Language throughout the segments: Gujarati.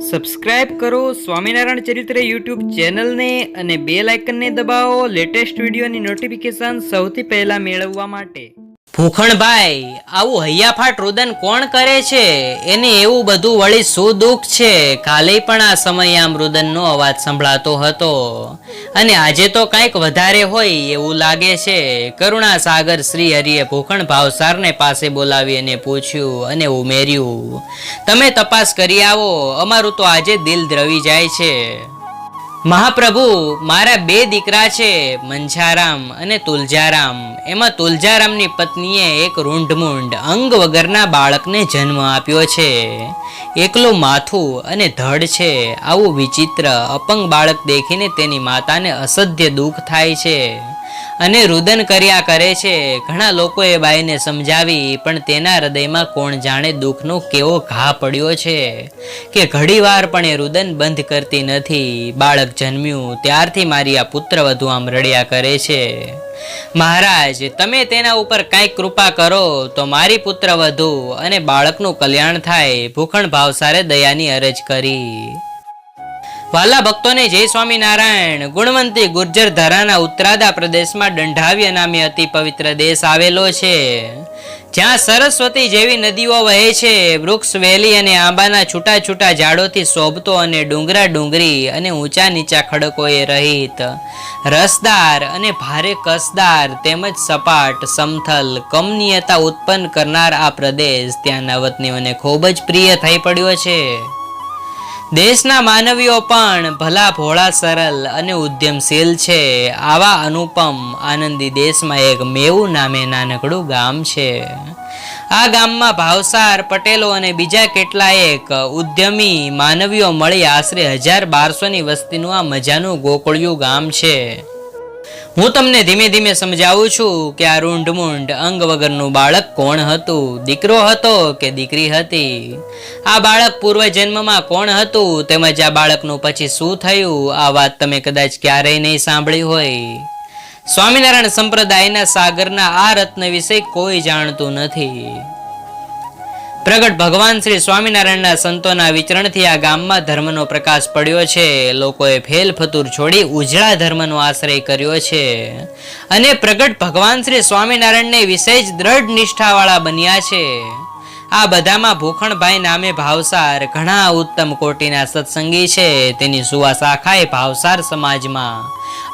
સબસ્ક્રાઇબ કરો સ્વામિનારાયણ ચરિત્ર યુટ્યુબ ચેનલને અને બેલ આઇકનને દબાવો લેટેસ્ટ વિડીયોની નોટિફિકેશન સૌથી પહેલાં મેળવવા માટે. ભૂખણભાઈ, આવું હૈયાફાટ રુદન કોણ કરે છે? એને એવું બધું વળી શું દુઃખ છે? કાલે પણ આ સમયે આમ રુદનનો અવાજ સંભળાતો હતો. અને આજે તો કંઈક વધારે હોય એવું લાગે છે. કરુણા સાગર શ્રી હરિએ ભૂખણ ભાવસારને પાસે બોલાવી અને પૂછ્યું અને ઉમેર્યું, તમે તપાસ કરી આવો, અમારું તો આજે દિલ દ્રવી જાય છે. મહાપ્રભુ, મારા બે દીકરા છે મંછારામ અને તુલજારામ. એમાં તુલજારામની પત્નીએ એક રૂંઢમૂંઢ અંગ વગરના બાળકને જન્મ આપ્યો છે. એકલું માથું અને ધડ છે. આવું વિચિત્ર, અપંગ બાળક દેખીને તેની માતાને અસધ્ય દુઃખ થાય છે. અને રુદન કર્યા કરે છે. ઘણા લોકોએ બાઈને સમજાવી, પણ તેના હૃદયમાં કોણ જાણે દુઃખનો કેવો ઘા પડ્યો છે. કે ઘડીવાર પણ એ રુદન બંધ કરતી નથી. બાળક જન્મ્યું, ત્યારથી મારી આ પુત્ર વધુ આમ રડ્યા કરે છે. મહારાજ, તમે તેના ઉપર કાંઈક કૃપા કરો તો મારી પુત્ર વધુ અને બાળકનું કલ્યાણ થાય. ભૂખણ ભાવસારે દયાની અરજ કરી. વાલા ભક્તોને જય સ્વામિનારાયણ. ગુણવંતી ગુર્જર ધરાના ઉત્તરાદા પ્રદેશમાં દંઢાવ્ય નામે અતિ પવિત્ર દેશ આવેલો છે. જ્યાં સરસ્વતી જેવી નદીઓ વહે છે. વૃક્ષ, વેલી અને આંબાના છૂટા છૂટા ઝાડોથી શોભતો અને ડુંગરા ડુંગરી અને ઊંચા નીચા ખડકોએ રહિત. રસદાર અને ભારે કસદાર તેમજ સપાટ, સમથલ, કમનીયતા ઉત્પન્ન કરનાર આ પ્રદેશ ત્યાંના વતનીઓને ખૂબ જ પ્રિય થઈ પડ્યો છે. દેશના માનવીઓ પણ ભલા ભોળા, સરળ અને ઉદ્યમશીલ છે. આવા અનુપમ આનંદી દેશમાં એક મેવું નામે નાનકડું ગામ છે. આ ગામમાં ભાવસાર, પટેલો અને બીજા કેટલાયક ઉદ્યમી માનવીઓ મળી આશરે હજાર બારસોની વસ્તીનું આ મજાનું ગોકળિયું ગામ છે. હું તમને ધીમે ધીમે સમજાવું છું કે આ રૂંઢમૂંઢ અંગ વગરનું બાળક કોણ હતું? દીકરો હતો કે દીકરી હતી? આ બાળક પૂર્વજન્મમાં કોણ હતું? તેમજ આ બાળકનું પછી શું થયું? આ વાત તમે કદાચ ક્યારેય નહીં સાંભળી હોય. સ્વામિનારાયણ સંપ્રદાયના સાગરના આ રત્ન વિશે કોઈ જાણતું નથી. પ્રગટ ભગવાન શ્રી સ્વામિનારાયણના સંતોના વિચરણથી આ ગામમાં ધર્મનો પ્રકાશ પડ્યો છે. લોકોએ ફેલ ફતુર છોડી ઉજળા ધર્મનો આશ્રય કર્યો છે. અને પ્રગટ ભગવાન શ્રી સ્વામિનારાયણને વિશેષ દ્રઢ નિષ્ઠાવાળા બન્યા છે. આ બધામાં ભૂખણભાઈ નામે ભાવસાર, ઘણા ઉત્તમ કોટીના સત્સંગી છે. તેની સુવાસ આખાય ભાવસાર સમાજમાં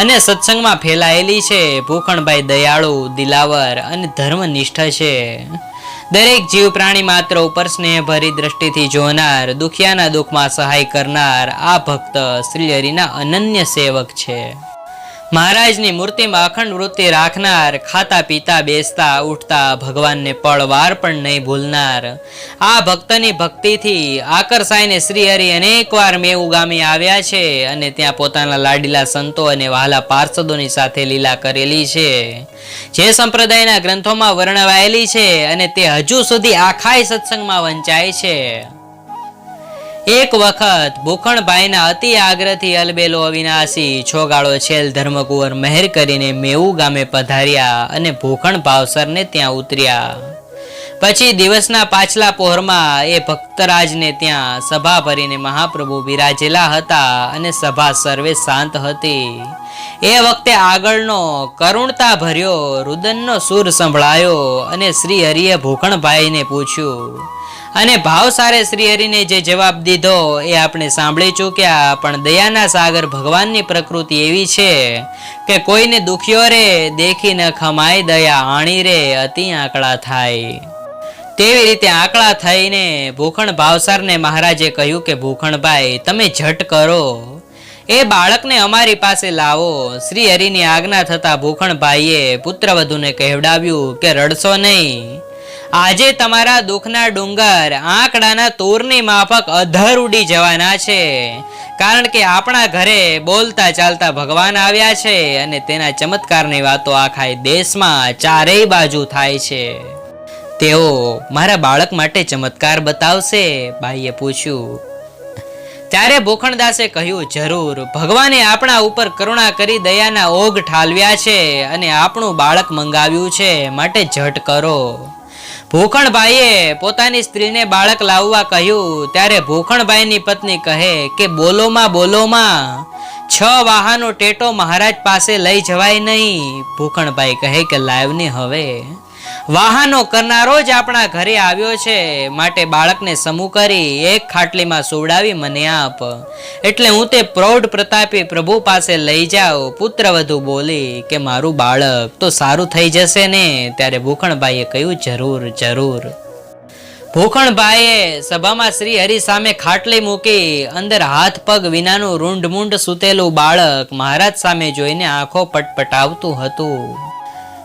અને સત્સંગમાં ફેલાયેલી છે. ભૂખણભાઈ દયાળુ, દિલાવર અને ધર્મનિષ્ઠ છે. દરેક જીવ પ્રાણી માત્ર ઉપર સ્નેહ ભરી દ્રષ્ટિથી જોનાર, દુખિયાના દુઃખમાં સહાય કરનાર આ ભક્ત શ્રી અનન્ય સેવક છે. મહારાજની મૂર્તિમાં અખંડ વૃત્તિ રાખનાર, ખાતા પીતા, બેસતા, ઉઠતા ભગવાનને પળવાર પણ નહીં ભૂલનાર. આ ભક્તની ભક્તિથી આકર્ષાઈને શ્રીહરિ અનેકવાર મેવું ગામે આવ્યા છે અને ત્યાં પોતાના લાડીલા સંતો અને વહાલા પાર્ષદોની સાથે લીલા કરેલી છે. જે સંપ્રદાયના ગ્રંથોમાં વર્ણવાયેલી છે અને તે હજુ સુધી આખાય સત્સંગમાં વંચાય છે. એક વખત ભૂખણભાઈના અતિ આગ્રહથી અલબેલો અવિનાશી છોગાળો છેલ ધર્મકુંવર મહેર કરીને મેવું ગામે પધાર્યા અને ભૂખણ ભાવસરને ત્યાં ઉતર્યા. પછી દિવસના પાછલા પહોરમાં એ ભક્તરાજને ત્યાં સભા ભરીને મહાપ્રભુ બિરાજેલા હતા અને સભા સર્વે શાંત હતી. એ વખતે આગળનો કરુણતા ભર્યો રુદનનો સૂર સંભળાયો અને શ્રી હરિએ ભૂખણભાઈને પૂછ્યું, અને ભાવસારે શ્રી હરિને જે જવાબ દીધો એ આપણે સાંભળી ચૂક્યા પણ દયાના સાગર ભગવાનની પ્રકૃતિ એવી છે કે કોઈને દુખ્યો રે, દેખી ન ખમાય, દયા આણી રે, અતિ આંકડા થાય. તેવી રીતે આંકડા થઈને ભૂખણ ભાવસારને મહારાજે કહ્યું કે, ભૂખણભાઈ, તમે ઝટ કરો. એ બાળકને અમારી પાસે લાવો. શ્રી હરિની આજ્ઞા થતા ભૂખણભાઈએ પુત્રવધુને કહેવડાવ્યું કે, રડશો નહીં. આજે તમારા દુઃખના ડુંગર, આંકડાના તૂરની માફક અધર ઉડી જવાના છે. કારણ કે આપણા ઘરે બોલતા ચાલતા ભગવાન આવ્યા છે અને તેના ચમત્કારની વાતો આખા દેશમાં ચારેય બાજુ થાય છે. તેઓ, મારા બાળક માટે ચમત્કાર બતાવશે. ભાઈએ પૂછ્યું ત્યારે ભૂખણદાસે કહ્યું, જરૂર, ભગવાને આપણા ઉપર કરુણા કરી દયાના ઓઘ ઠાલવ્યા છે અને આપણું બાળક મંગાવ્યું છે, માટે ઝટ કરો. ભૂખણભાઈએ પોતાની સ્ત્રીને બાળક લાવવા કહ્યું, ત્યારે ભૂખણભાઈની પત્ની કહે કે બોલોમાં બોલોમાં છ વાહનો ટેટો મહારાજ પાસે લઈ જવાય નહીં. ભૂખણભાઈ કહે કે, લાવની હવે. વાહનો કરનારો જ આપણા ઘરે આવ્યો છે. માટે બાળકને સમૂહ કરી એક ખાટલીમાં સુવડાવી મને આપ. એટલે હું તે પ્રૌઢ પ્રતાપી પ્રભુ પાસે લઈ જાઉં. પુત્રવધુ બોલી કે મારું બાળક, તો સારું થઈ જશે ને? ત્યારે ભૂખણભાઈએ કહ્યું, જરૂર જરૂર. ભૂખણભાઈએ સભામાં શ્રી હરિ સામે ખાટલી મૂકી, અંદર હાથ પગ વિનાનું રૂંઢમૂંઢ સૂતેલું બાળક મહારાજ સામે જોઈને આંખો પટપટાવતું હતું.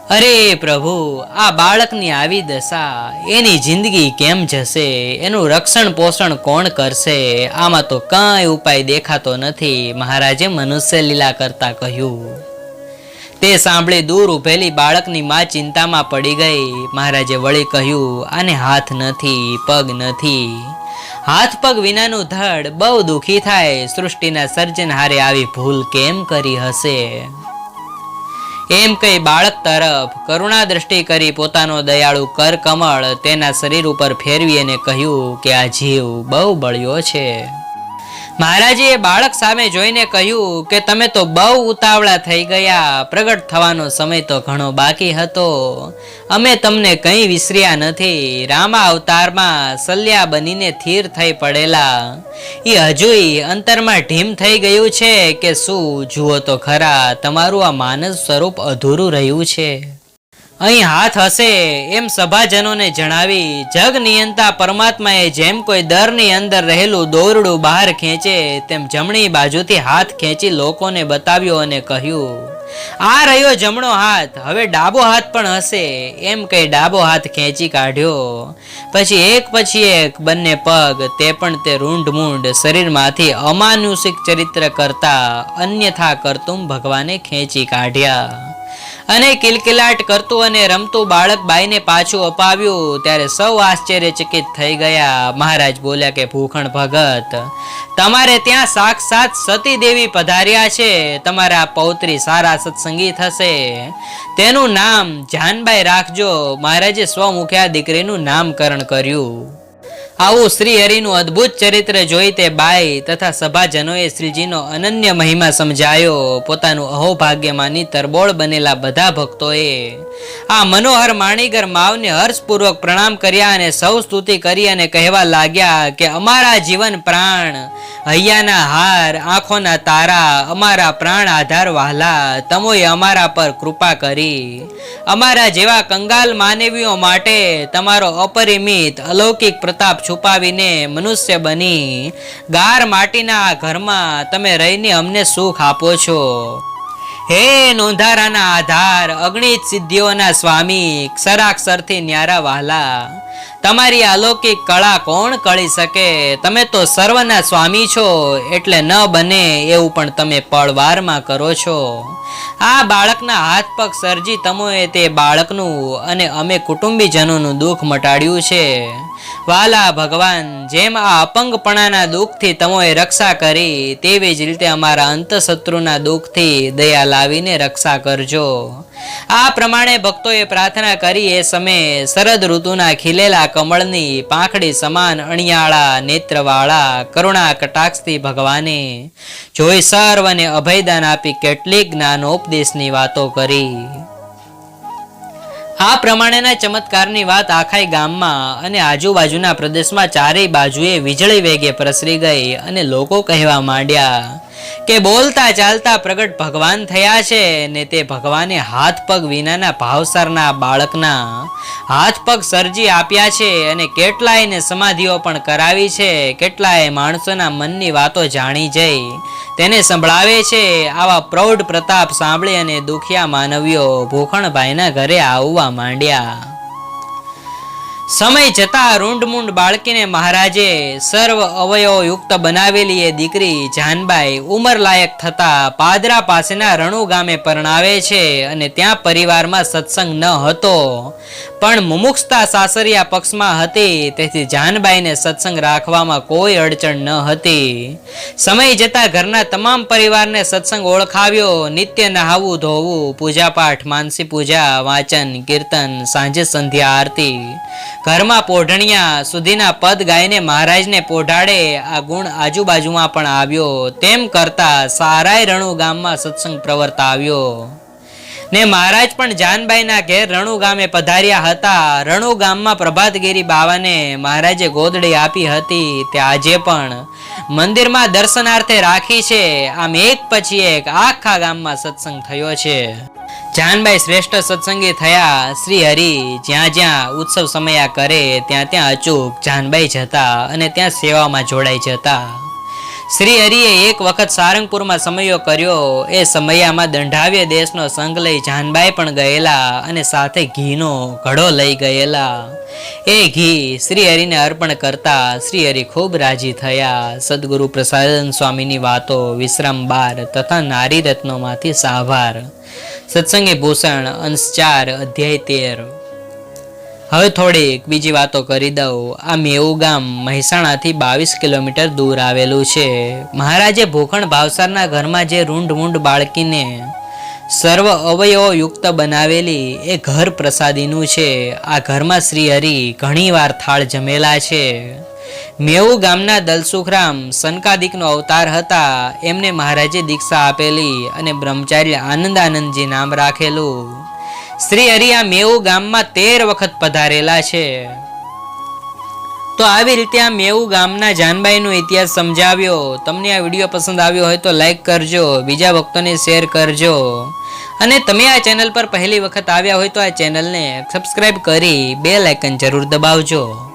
અરે પ્રભુ, આ બાળકની આવી દશા, એની જિંદગી કેમ જશે? એનું રક્ષણ પોષણ કોણ કરશે? આમાં તો કાંઈ ઉપાય દેખાતો નથી, મહારાજે મનુષ્ય લીલા કરતા કહ્યું. તે સાંભળી દૂર ઉભેલી બાળકની માં ચિંતામાં પડી ગઈ. મહારાજે વળી કહ્યું, આને હાથ નથી, પગ નથી. હાથ પગ વિનાનું ધડ બહુ દુઃખી થાય. સૃષ્ટિના સર્જનહારે આવી ભૂલ કેમ કરી હશે? એમ કહી બાળક તરફ કરુણા દ્રષ્ટિ કરી પોતાનો દયાળુ કર કમળ તેના શરીર ઉપર ફેરવી અને કહ્યું કે આ જીવ બહુ બળ્યો છે. મહારાજે બાળક સામે જોઈને કહ્યું કે તમે તો બહુ ઉતાવળા થઈ ગયા. પ્રગટ થવાનો સમય તો ઘણો બાકી હતો. અમે તમને કંઈ વિસર્યા નથી. રામા અવતારમાં સલ્યા બનીને થીર થઈ પડેલા. એ હજુય અંતરમાં ઢીમ થઈ ગયું છે કે શું? જુઓ તો ખરા, તમારું આ માનસ સ્વરૂપ અધૂરું રહ્યું છે. અહીં હાથ હશે એમ સભાજનોને જણાવી જગ નિયંતા પરમાત્માએ જેમ કોઈ દરની અંદર રહેલું દોરડું બહાર ખેંચે, તેમ જમણી બાજુથી હાથ ખેંચી લોકોને બતાવ્યો અને કહ્યું, આ રહ્યો જમણો હાથ, હવે ડાબો હાથ પણ હશે. એમ કહી ડાબો હાથ ખેંચી કાઢ્યો. પછી એક પછી એક બંને પગ, તે પણ તે રૂંઢ મૂંઢ શરીરમાંથી અમાનુષિક ચરિત્ર કરતા અન્યથા કરતું ભગવાને ખેંચી કાઢ્યા. અને કિલકિલાટ કરતું અને રમતું બાળક બાઈને પાછું અપાવ્યું, ત્યારે સૌ આશ્ચર્યચકિત થઈ ગયા. મહારાજ બોલ્યા કે ભૂખણ ભગત, તમારે ત્યાં સાક્ષાત સતી દેવી પધાર્યા છે. તમારા પૌત્રી સારા સત્સંગી થશે. તેનું નામ જાનબાઈ રાખજો. મહારાજે સ્વમુખ્યા દીકરીનું નામકરણ કર્યું. આવું શ્રી હરિનું અદ્ભુત ચરિત્ર જોઈ તે બાઈ તથા સભાજનોએ શ્રીજીનો અનન્ય મહિમા સમજાયો. પોતાનું અહોભાગ્યમાંની તરબોળ બનેલા બધા ભક્તોએ આ મનોહર માણીગર માવને હર્ષપૂર્વક પ્રણામ કર્યા અને સૌ સ્તુતિ કરી અને કહેવા લાગ્યા કે અમારા જીવન પ્રાણ, હૈયાના હાર, આંખોના તારા, અમારા પ્રાણ આધાર વહાલા, તમોએ અમારા પર કૃપા કરી. અમારા જેવા કંગાલ માનવીઓ માટે તમારો અપરિમિત અલૌકિક પ્રતાપ છુપાવીને મનુષ્ય બની. ગાર માટીના ઘરમાં તમે રહીને અમને સુખ આપો છો. હે નોંધારાના આધાર, અગણિત સિદ્ધિઓના સ્વામી, ક્ષરાક્ષરથી ન્યારા વહાલા. તમારી અલૌકિક કળા કોણ કળી શકે? તમે તો સર્વના સ્વામી છો, એટલે ન બને એવું પણ તમે પળવારમાં કરો છો. આ બાળકના હાથ પગ સર્જી તમોએ તે બાળકનું અને અમે કુટુંબીજનોનું દુઃખ મટાડ્યું છે. વાલા ભગવાન, જેમ આ અપંગપણાના દુઃખથી તમોએ રક્ષા કરી, તેવી જ રીતે અમારા અંતશત્રુના દુઃખથી દયા લાવીને રક્ષા કરજો. આ પ્રમાણે ભક્તોએ પ્રાર્થના કરી એ સમયે શરદ ઋતુના ખીલેલા કમળની પાંખડી સમાન અણિયાળા નેત્રવાળા કરુણા કટાક્ષથી ભગવાને જોઈ સર્વને અભયદાન આપી કેટલીક જ્ઞાનોપદેશની વાતો કરી. આ પ્રમાણેના ચમત્કારની વાત આખાય ગામમાં અને આજુબાજુના પ્રદેશમાં ચારેય બાજુએ વીજળી વેગે પ્રસરી ગઈ અને લોકો કહેવા માંડ્યા કે બોલતા ચાલતા પ્રગટ ભગવાન થયા છે ને તે ભગવાને હાથ પગ વિનાના ભાવસરના બાળકના હાથ પગ સર્જી આપ્યા છે અને કેટલાયને સમાધિઓ પણ કરાવી છે, કેટલાય માણસોના મનની વાતો જાણી જઈ, તેને સંભળાવે છે. આવા પ્રૌઢ પ્રતાપ સાંભળી અને દુખિયા માનવીઓ ભૂખણભાઈના ઘરે આવવા માંડ્યા. સમય જતા રૂંઢમૂંઢ બાળકીને મહારાજે સર્વ અવયવયુક્ત બનાવેલી એ દીકરી જાનબાઈ ઉંમરલાયક થતા પાદરા પાસેના રણુ ગામે પરણાવે છે અને ત્યાં પરિવારમાં સત્સંગ ન હતો. પણ મુમુક્ષતા સાસરિયા પક્ષમાં હતી, તેથી જાનબાઈને સત્સંગ રાખવામાં કોઈ અડચણ ન હતી. સમય જતા ઘરના તમામ પરિવારને સત્સંગ ઓળખાવ્યો, નિત્ય નહાવું, ધોવું, પૂજાપાઠ, માનસી પૂજા, વાંચન, કીર્તન, સાંજે સંધ્યા આરતી. ઘરમાં પોઢણિયા સુધીના પદ ગાઈને મહારાજને પોઢાડે આ ગુણ આજુબાજુમાં પણ આવ્યો. તેમ કરતા સારાય રણુ ગામમાં સત્સંગ પ્રવર્તાવ્યો. ને મહારાજ પણ જાનબાઈના ઘેર રણુ ગામે પધાર્યા હતા. રણુ ગામમાં પ્રભાતગીરી બાવાને મહારાજે ગોદડી આપી હતી તે આજે પણ મંદિરમાં દર્શનાર્થે રાખી છે. આમ એક પછી એક આખા ગામમાં સત્સંગ થયો છે. જાનબાઈ શ્રેષ્ઠ સત્સંગી થયા. શ્રી હરિ જ્યાં જ્યાં ઉત્સવ સમયા કરે, ત્યાં ત્યાં અચૂક જાનબાઈ જતા અને ત્યાં સેવામાં જોડાઈ જતા. શ્રી હરિએ એક વખત સારંગપુરમાં સમયો કર્યો. એ સમયામાં દંડાવ્ય દેશનો સંઘ લઈ જાનબાઈ પણ ગયેલા અને સાથે ઘીનો ઘડો લઈ ગયેલા. એ ઘી શ્રી હરિને અર્પણ કરતા શ્રી હરિ ખૂબ રાજી થયા. સદગુરુ પ્રસાદન સ્વામીની વાતો વિશ્રામ બાર તથા નારી રત્નોમાંથી સાભાર. સત્સંગે ભૂષણ અંશ ચાર, અધ્યાય તેર. હવે થોડીક બીજી વાતો કરી દઉં. આ મેવું ગામ મહેસાણાથી બાવીસ કિલોમીટર દૂર આવેલું છે. મહારાજે ભૂખણ ભાવસારના ઘરમાં જે રૂંઢ મૂંઢ બાળકીને સર્વ અવયવો યુક્ત બનાવેલી એ ઘર પ્રસાદીનું છે. આ ઘરમાં શ્રી હરિ ઘણીવાર થાળ જમેલા છે. મેવું ગામના દલસુખરામ સનકાદિકનો અવતાર હતા. એમને મહારાજે દીક્ષા આપેલી અને બ્રહ્મચાર્ય આનંદાનંદજી નામ રાખેલું. શ્રી હરિયા મેવું ગામમાં તેર વખત પધારેલા છે. તો આવી રીતે આ મેવું ગામના જાનબાઈનો ઇતિહાસ સમજાવ્યો. તમને આ વીડિયો પસંદ આવ્યો હોય તો લાઈક કરજો, બીજા ભક્તોને શેર કરજો. અને તમે આ ચેનલ પર પહેલી વખત આવ્યા હોય તો આ ચેનલને સબસ્ક્રાઇબ કરી બે લાઇકન જરૂર દબાવજો.